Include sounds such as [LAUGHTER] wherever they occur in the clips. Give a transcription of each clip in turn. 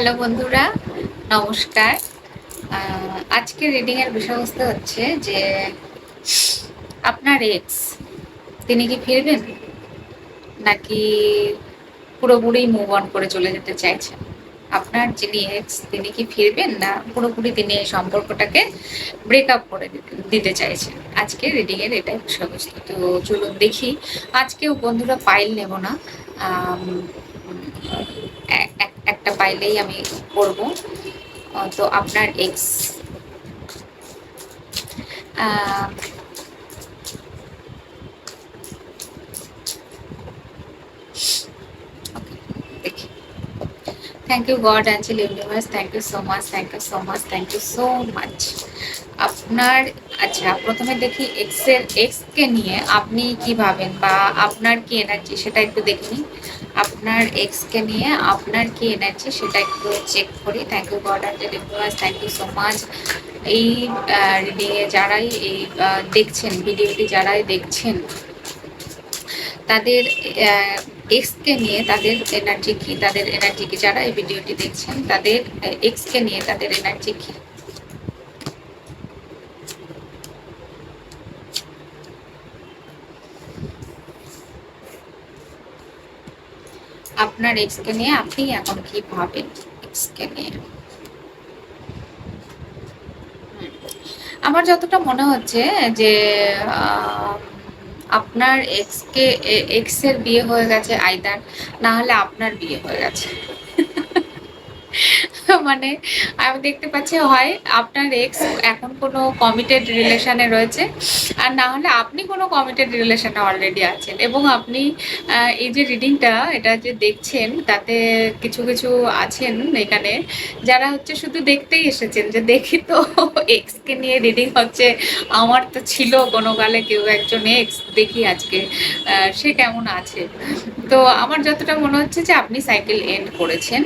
Hello বন্ধুরা, নমস্কার। আজকে রিডিং এর বিষয়বস্তু হচ্ছে যে, আপনার এক্স তিনি কি ফিরবেন? নাকি পুরোপুরি মুভ অন করে চলে যেতে চাইছেন? আপনার যিনি এক্স তিনি কি ফিরবেন না পুরোপুরি তিনি এই সম্পর্কটাকে ব্রেক আপ করে দিতে চাইছেন? আজকে রিডিং এর এটাই বিষয়বস্তু। তো চলুন দেখি। আজকেও বন্ধুরা পাইল নেব না। একটা পাইলেই আমি করব। তো আপনার ex thank you God angel universe thank you so much thank you so much thank you so much আপনার আচ্ছা প্রথমে দেখি এক্সের এক্স কে নিয়ে আপনি কি ভাবেন বা আপনার কি এনার্জি সেটা একটু দেখে নিন আপনার এক্সকে নিয়ে আপনার কি এনার্জি সেটা একটু চেক করি। Thank you God angel universe thank you so much এই রিডিংয়ে যারাই এই দেখছেন ভিডিওটি যারাই দেখছেন, তাদের এক্সকে নিয়ে তাদের এনার্জি কি, তাদের এনার্জি কি, যারা এই ভিডিওটি দেখছেন, তাদের এক্সকে নিয়ে তাদের এনার্জি কি? আপনার এক্সকে নিয়ে আপনি এখন কি ভাবেন? এক্সকে নিয়ে। আমার যতটা মনে হচ্ছে যে আপনার এক্সকে এক্সের বিয়ে হয়ে গেছে আইদার, না হলে আপনার বিয়ে হয়ে গেছে। [LAUGHS] মানে আমি দেখতে পাচ্ছি, হয় আপনার এক্স এখন কোনো কমিটেড রিলেশনে রয়েছে? আর না হলে আপনি কোনো কমিটেড রিলেশনে অলরেডি আছেন। এবং আপনি এই যে রিডিংটা এটা যে দেখছেন, তাতে কিছু কিছু আছেন এখানে। যারা হচ্ছে শুধু দেখতেই এসেছেন যে দেখি তো [LAUGHS] এক্সকে নিয়ে রিডিং হচ্ছে, আমার তো ছিল কোনো কালে কেউ একজন এক্স দেখি আজকে সে কেমন আছে? তো আমার যতটা মনে হচ্ছে যে আপনি সাইকেল এন্ড করেছেন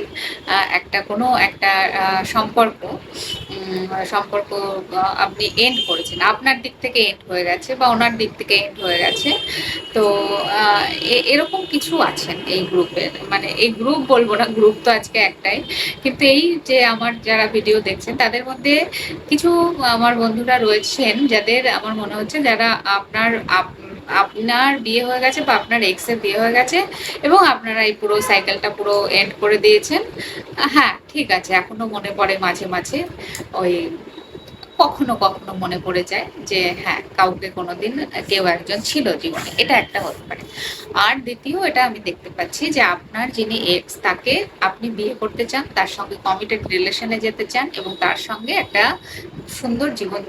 একটা কোনো একটা সম্পর্ক সম্পর্ক আপনি এন্ড করেছেন। আপনার দিক থেকে এন্ড হয়ে গেছে বা ওনার দিক থেকে এন্ড হয়ে গেছে। তো এরকম কিছু আছেন এই গ্রুপের মানে এই গ্রুপ বলব না গ্রুপ তো আজকে একটাই। কিন্তু এই যে আমার যারা ভিডিও দেখছেন, তাদের মধ্যে কিছু আমার বন্ধুরা রয়েছেন যাদের আমার মনে হচ্ছে যারা আপনার বিয়ে হয়ে গেছে বা আপনার এক্সের বিয়ে হয়ে গেছে এবং আপনারা এই পুরো সাইকেলটা পুরো এন্ড করে দিয়েছেন। হ্যাঁ ঠিক আছে, এখনও মনে পড়ে মাঝে মাঝে ওই কখনো কখনো মনে পড়ে যায় যে হ্যাঁ কাউকে কোনোদিন কেউ একজন ছিল জীবনে। এটা একটা হতে পারে। আর দ্বিতীয়, এটা আমি দেখতে পাচ্ছি যে আপনার যিনি এক্স, তাকে আপনি বিয়ে করতে চান, তার সঙ্গে কমিটেড রিলেশনে যেতে চান এবং তার সঙ্গে একটা সুন্দর জীবন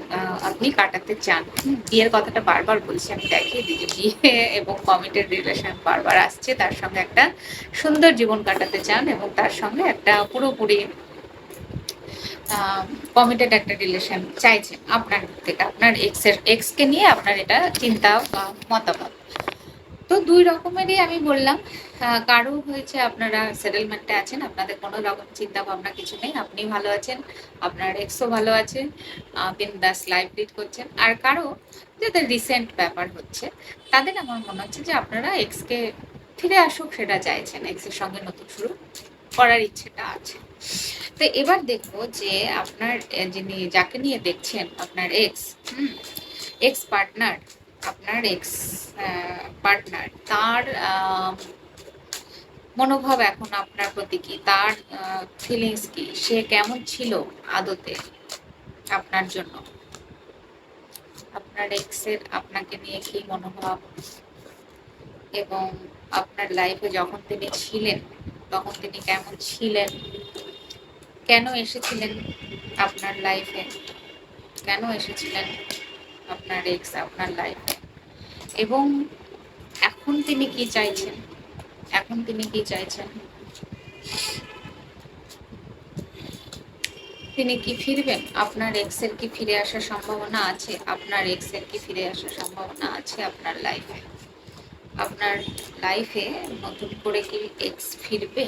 আপনি কাটাতে চান। বিয়ের কথাটা বারবার বলছি, আমি দেখিয়ে দিই যে বিয়ে এবং কমিটেড রিলেশন বারবার আসছে। তার সঙ্গে একটা সুন্দর জীবন কাটাতে চান এবং তার সঙ্গে একটা পুরোপুরি কমিটেড একটা রিলেশন চাইছেন আপনার থেকে আপনার এক্সের এক্সকে নিয়ে আপনার এটা চিন্তা মতামত। তো দুই রকমেরই আমি বললাম কারও হয়েছে আপনারা সেটেলমেন্টে আছেন, আপনাদের কোনো রকম চিন্তা ভাবনা কিছু নেই, আপনি ভালো আছেন, আপনার এক্সও ভালো আছে দাস লাইফ লিড করছেন। আর কারও যাদের রিসেন্ট ব্যাপার হচ্ছে, তাদের আমার মনে হচ্ছে যে আপনারা এক্সকে ফিরে আসুক, সেটা চাইছেন এক্সের সঙ্গে নতুন শুরু। করার ইচ্ছেটা আছে। তো এবার দেখব যে আপনার যিনি, যাকে নিয়ে দেখছেন আপনার এক্স হুম এক্স পার্টনার আপনার এক্স পার্টনার তার মনোভাব এখন আপনার প্রতি কি? তার ফিলিংস কি? সে কেমন ছিল আদতে আপনার জন্য? আপনার এক্সের আপনাকে নিয়ে কি মনোভাব? এবং আপনার লাইফে যখন তিনি ছিলেন তখন তিনি কেমন ছিলেন? কেন এসেছিলেন আপনার লাইফে কেন এসেছিলেন আপনার এক্স আপনার লাইফে এবং এখন তিনি কি চাইছেন? এখন তিনি কি চাইছেন? তিনি কি ফিরবেন? আপনার এক্সের কি ফিরে আসার সম্ভাবনা আছে? আপনার এক্সের কি ফিরে আসার সম্ভাবনা আছে আপনার লাইফে আপনার লাইফে নতুন করে কি এক্স ফিরবে?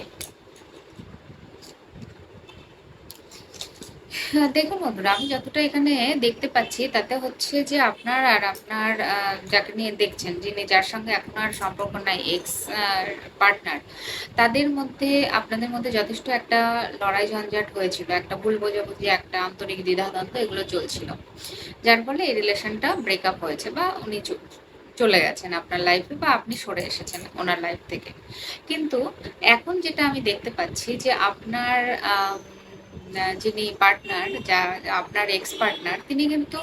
হ্যাঁ, দেখুন বন্ধুরা আমি যতটা এখানে দেখতে পাচ্ছি তাতে হচ্ছে যে আপনার আর আপনার যাকে নিয়ে দেখছেন যিনি যার সঙ্গে এখন আর সম্পর্ক নাই এক্স পার্টনার তাদের মধ্যে আপনাদের মধ্যে যথেষ্ট একটা লড়াই ঝঞ্ঝাট হয়েছিল একটা ভুল বোঝাবুঝি একটা আন্তরিক দ্বিধাদ্বন্দ্ব এগুলো চলছিল। যার ফলে এই রিলেশনটা ব্রেকআপ হয়েছে বা উনি চলে গেছেন আপনার লাইফে বা আপনি সরে এসেছেন ওনার লাইফ থেকে। কিন্তু এখন যেটা আমি দেখতে পাচ্ছি যে আপনার যিনি পার্টনার যা আপনার এক্স পার্টনার তিনি কিন্তু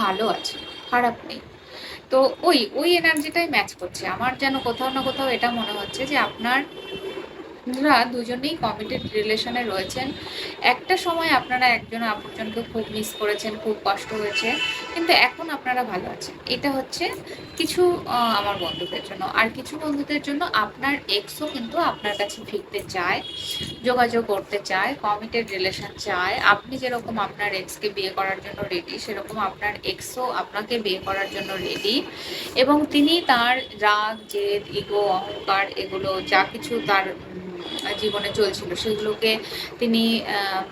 ভালো আছেন, খারাপ নেই। তো ওই ওই এনার্জিটাই ম্যাচ করছে। আমার যেন কোথাও না কোথাও এটা মনে হচ্ছে যে আপনার আপনারা দুজনেই কমিটেড রিলেশনে রয়েছেন। একটা সময় আপনারা একজন অপরজনকে খুব মিস করেছেন, খুব কষ্ট হয়েছে, কিন্তু এখন আপনারা ভালো আছেন। এটা হচ্ছে কিছু আমার বন্ধুদের জন্য। আর কিছু বন্ধুদের জন্য আপনার এক্সও কিন্তু আপনার কাছে ফিরতে চায়, যোগাযোগ করতে চায় কমিটেড রিলেশন চায়। আপনি যেরকম আপনার এক্সকে বিয়ে করার জন্য রেডি সেরকম আপনার এক্সও আপনাকে বিয়ে করার জন্য রেডি এবং তিনি তার রাগ, জেদ ইগো অহংকার, এগুলো যা কিছু তার জীবনে চলছিল। সেগুলোকে তিনি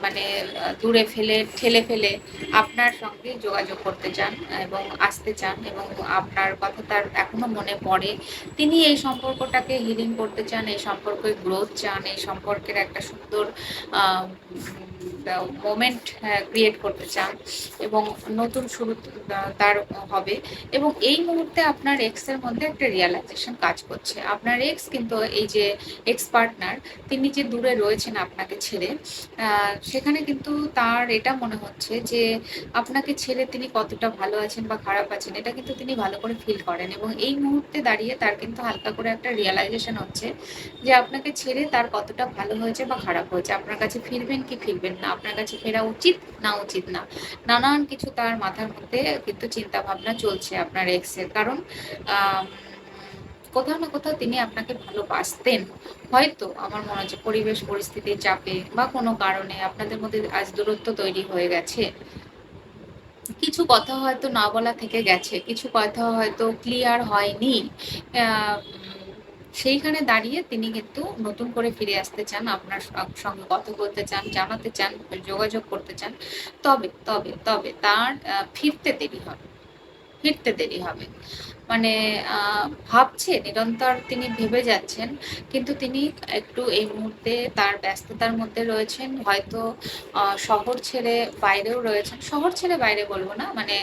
মানে দূরে ফেলে, ঠেলে ফেলে আপনার সঙ্গে যোগাযোগ করতে চান এবং আসতে চান এবং আপনার কথা তার এখনও মনে পড়ে। তিনি এই সম্পর্কটাকে হিলিং করতে চান, এই সম্পর্কে গ্রোথ চান, এই সম্পর্কের একটা সুন্দর মোমেন্ট ক্রিয়েট করতে চান এবং নতুন শুরু তার হবে এবং এই মুহূর্তে আপনার এক্সের মধ্যে একটা রিয়ালাইজেশন কাজ করছে। আপনার এক্স কিন্তু এই যে এক্স পার্টনার তিনি যে দূরে রয়েছেন আপনাকে ছেড়ে সেখানে কিন্তু তার এটা মনে হচ্ছে যে আপনাকে ছেড়ে তিনি কতটা ভালো আছেন বা খারাপ আছেন, এটা কিন্তু তিনি ভালো করে ফিল করেন এবং এই মুহূর্তে দাঁড়িয়ে তার কিন্তু হালকা করে একটা রিয়ালাইজেশন হচ্ছে যে আপনাকে ছেড়ে তার কতটা ভালো হয়েছে বা খারাপ হয়েছে। আপনার কাছে ফিরবেন কি ফিরবেন না আপনার কাছে ফেরা উচিত, না উচিত না। নানান কিছু তার মাথার মধ্যে কিন্তু চিন্তা ভাবনা চলছে আপনার এক্সের কারণ কোথাও না কোথাও তিনি আপনাকে ভালোবাসতেন। হয়তো আমার মনে হচ্ছে পরিবেশ পরিস্থিতির চাপে বা কোনো কারণে আপনাদের মধ্যে আজ দূরত্ব তৈরি হয়ে গেছে। কিছু কথা হয়তো না বলা থেকে গেছে, কিছু কথা হয়তো ক্লিয়ার হয়নি। সেইখানে দাঁড়িয়ে তিনি কিন্তু নতুন করে ফিরে আসতে চান, আপনার সঙ্গে কথা বলতে চান, জানাতে চান, যোগাযোগ করতে চান। তবে তবে তবে তার ফিরতে দেরি হবে। ফিরতে দেরি হবে। মানে ভাবছে, নিরন্তর তিনি ভেবে যাচ্ছেন, কিন্তু তিনি একটু এই মুহূর্তে তার ব্যস্ততার মধ্যে রয়েছেন। হয়তো শহর ছেড়ে বাইরেও রয়েছেন। শহর ছেড়ে বাইরে বলব না মানে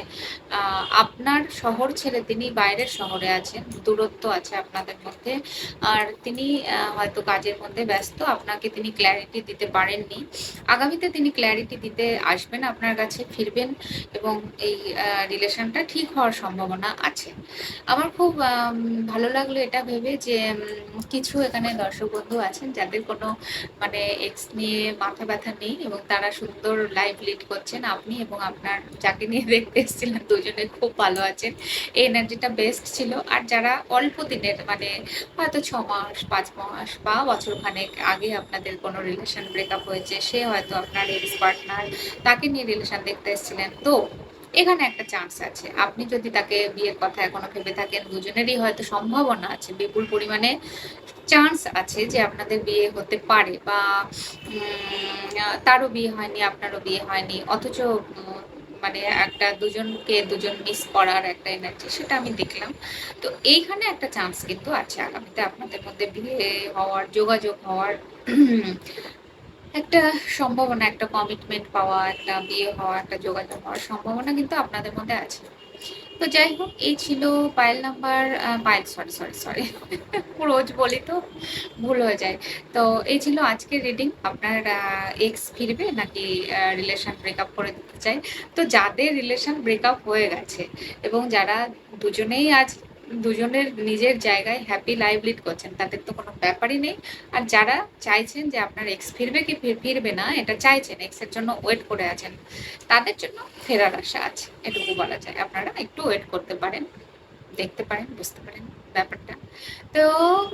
আপনার শহর ছেড়ে তিনি বাইরের শহরে আছেন, দূরত্ব আছে আপনাদের মধ্যে। আর তিনি হয়তো কাজের মধ্যে ব্যস্ত, আপনাকে তিনি ক্ল্যারিটি দিতে পারেননি। আগামীতে তিনি ক্ল্যারিটি দিতে আসবেন আপনার কাছে, ফিরবেন এবং এই রিলেশনটা ঠিক হওয়ার সম্ভাবনা আছে। আমার খুব ভালো লাগল এটা ভেবে যে কিছু এখানে দর্শক বন্ধু আছেন যাদের কোনো মানে এক্স নিয়ে মাথা ব্যথা নেই এবং তারা সুন্দর লাইভ লিড করছেন আপনি এবং আপনার যাকে নিয়ে দেখতে এসেছিলেন দুজনে খুব ভালো আছেন। এই এনার্জিটা বেস্ট ছিল। আর যারা অল্প দিনের মানে হয়তো ছ মাস, পাঁচ মাস বা বছর খানেক আগে আপনাদের কোনো রিলেশন ব্রেকআপ হয়েছে, সে হয়তো আপনার এক্স পার্টনার তাকে নিয়ে রিলেশন দেখতে এসেছিলেন। তো এখানে একটা চান্স আছে। আপনি যদি তাকে বিয়ের কথা এখনও ভেবে থাকেন, দুজনেরই হয়তো সম্ভাবনা আছে, বিপুল পরিমাণে চান্স আছে যে আপনাদের বিয়ে হতে পারে বা তারও বিয়ে হয়নি, আপনারও বিয়ে হয়নি, অথচ মানে একটা দুজনকে দুজন মিস করার একটা এনার্জি সেটা আমি দেখলাম। তো এইখানে একটা চান্স কিন্তু আছে আগামীতে আপনাদের মধ্যে বিয়ে হওয়ার, যোগাযোগ হওয়ার একটা সম্ভাবনা, একটা কমিটমেন্ট পাওয়া, একটা বিয়ে হওয়া, একটা যোগাযোগ হওয়ার সম্ভাবনা কিন্তু আপনাদের মধ্যে আছে। তো যাই হোক, এই ছিল Payel number Payel sorry sorry sorry রোজ বলি তো ভুল হয়ে যায়। তো এই ছিল আজকের রিডিং আপনার এক্স ফিরবে নাকি রিলেশন ব্রেকআপ করে দিতে চাই তো যাদের রিলেশন ব্রেকআপ হয়ে গেছে এবং যারা দুজনেই আজ দুজনের নিজের জায়গায় হ্যাপি লাইভ লিড করছেন, তাদের তো কোনো ব্যাপারই নেই। আর যারা চাইছেন যে আপনার এক্স ফিরবে কি ফিরবে না, এটা চাইছেন এক্সের জন্য ওয়েট করে আছেন, তাদের জন্য ফেরার আশা আছে, এটুকু বলা যায়। আপনারা একটু ওয়েট করতে পারেন, দেখতে পারেন, বুঝতে পারেন ব্যাপারটা। তো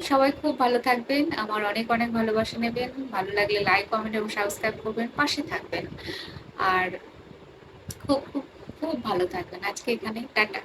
সবাই খুব ভালো থাকবেন, আমার অনেক অনেক ভালোবাসা নেবেন, ভালো লাগলে লাইক কমেন্ট এবং সাবস্ক্রাইব করবেন, পাশে থাকবেন। আর খুব খুব খুব ভালো থাকবেন। আজকে এখানে টাটা।